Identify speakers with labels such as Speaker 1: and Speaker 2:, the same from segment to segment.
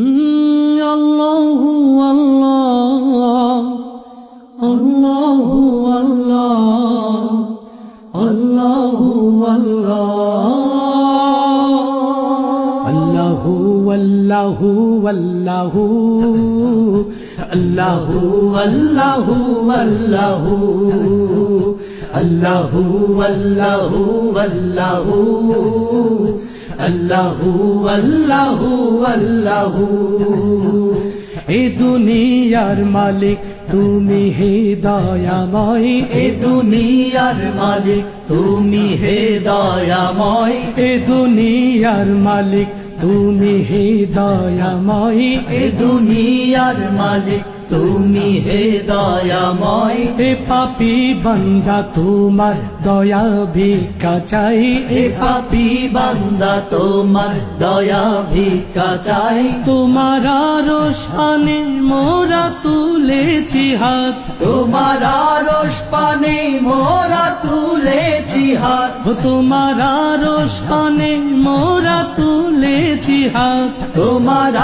Speaker 1: الله والله الله والله الله والله. الله الله والله الله والله الله الله هو الله هو الله الله هو الله والله. الله আল্লাহু আল্লাহু আল্লাহু। এ দুনিয়ার মালিক তুমি হে দয়াময়।
Speaker 2: এ দুনিয়ার মালিক তুমি হে দয়াময়।
Speaker 1: এ দুনিয়ার মালিক তুমি হে দয়াময়।
Speaker 2: এ দুনিয়ার মালিক তুমি হে দয়াময়।
Speaker 1: হে পাপি বন্ধা তোমার দয়া ভিক্ষা চাই।
Speaker 2: হে পাপি বন্ধা তোমার দয়া ভিক্ষা চাই।
Speaker 1: তোমার আরও শানে মোরা তুলেছি হাত।
Speaker 2: তোমার রোশানে পানে মোরা হাত।
Speaker 1: ও তোমার মোরা তুলেছি হাত।
Speaker 2: তোমার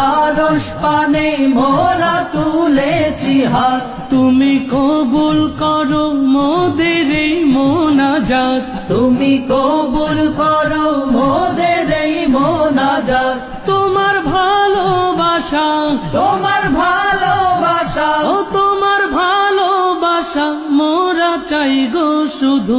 Speaker 2: পানে মোরা তুলেছি হাত।
Speaker 1: তুমি কবুল করো মোদের এই মোনাজাত।
Speaker 2: তুমি কবুল করো মোদের এই মোনাজাত।
Speaker 1: তোমার ভালোবাসা।
Speaker 2: তোমার ভালোবাসা।
Speaker 1: ও তোমার ভালোবাসা মোরা চাই গো শুধু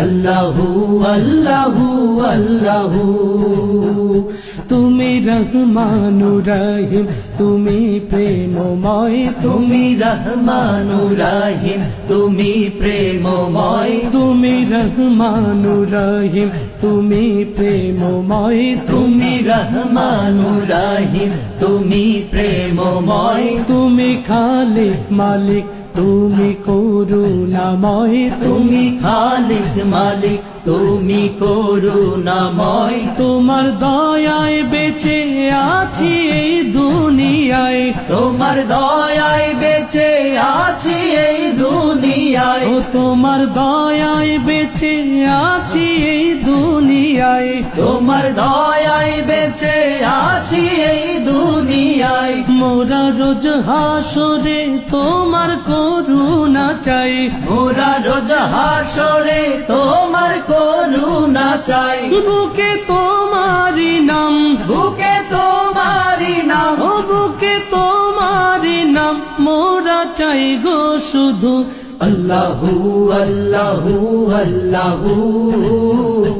Speaker 2: আল্লাহু আল্লাহু আল্লাহু।
Speaker 1: তুমি রহমানু রাহিম, তুমি প্রেমময়,
Speaker 2: তুমি রহমানু রাহিম, তুমি প্রেমময়।
Speaker 1: তুমি রহমানু রাহিম, তুমি প্রেমময়,
Speaker 2: তুমি রহমানু রাহিম, তুমি প্রেমময়।
Speaker 1: তুমি খালিক মালিক তুমি করুণাময়
Speaker 2: তুমি খালিক মালিক তুমি করুণাময়।
Speaker 1: তোমার দয়ায় বেঁচে আছি এই দুনিয়ায়।
Speaker 2: তোমার দয়ায় বেঁচে আছি এই দুনিয়ায়।
Speaker 1: ও তোমার দয়ায় বেঁচে আছি এই দুনিয়ায়
Speaker 2: তোমার দয়ায় বেঁচে আছি এই দুনিয়ায়।
Speaker 1: মোরা রোজ হাসরে তোমার করুণা চাই।
Speaker 2: মোরা রোজ হাসরে তোমার করুণা চাই।
Speaker 1: বুকে তোমারি নাম।
Speaker 2: বুকে তোমারি নাম।
Speaker 1: ও বুকে তোমারি নাম। মোরা চাই গো শুধু
Speaker 2: আল্লাহু আল্লাহু আল্লাহু।